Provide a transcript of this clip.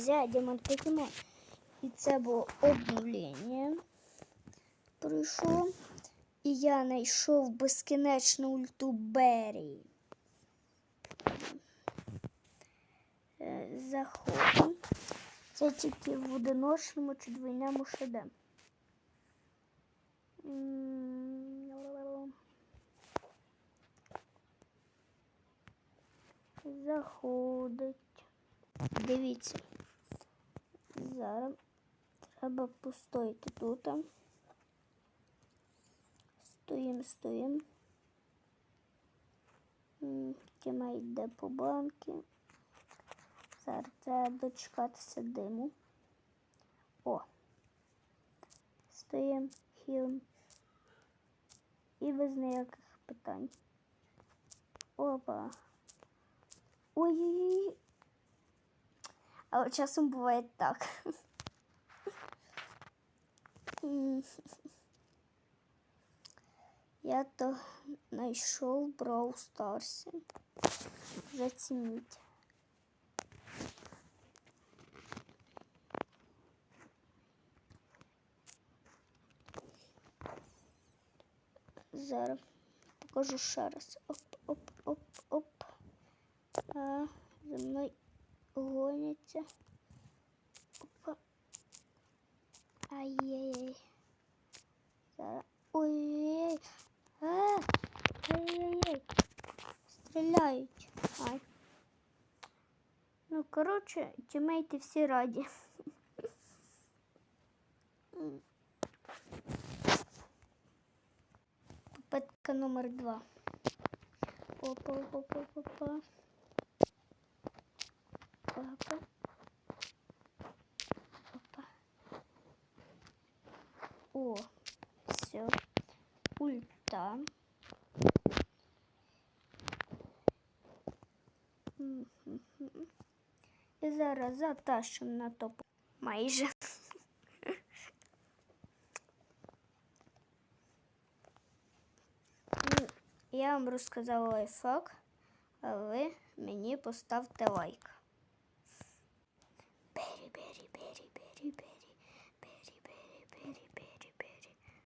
Я Дімон Покемон. І це було обновлення. Прийшло. І я знайшов безкінечну ульту Беррі. Е, Заходимо. Це тільки в одиночному чи двойному ШД. М, Заходить. Дивіться. Зараз треба постояти тут. Стоїм, стоїм. Тіма йде по банки. Зараз треба дочекатися диму. О. Стоїм, хілим. І без ніяких питань. Опа. Ой-ой-ой. А от часом буває так. М. Я то знайшов в Brawl Старсі. Зацініть. Зараз покажу ще раз. Оп, оп, оп, оп. А, за мною гоняться. Опа. Ай-яй-яй. Зараз. Ой-ой-ой. А, ай-яй-яй. Стріляють. Ай. Ну, коротше, тімейти всі раді. М. Попытка номер два. Опа, Опа, опа. О, все. Ульта. І зараз затащимо на топ. Майже. Я вам розказала лайфхак, а ви мені поставте лайк. berry, berry, berry, berry.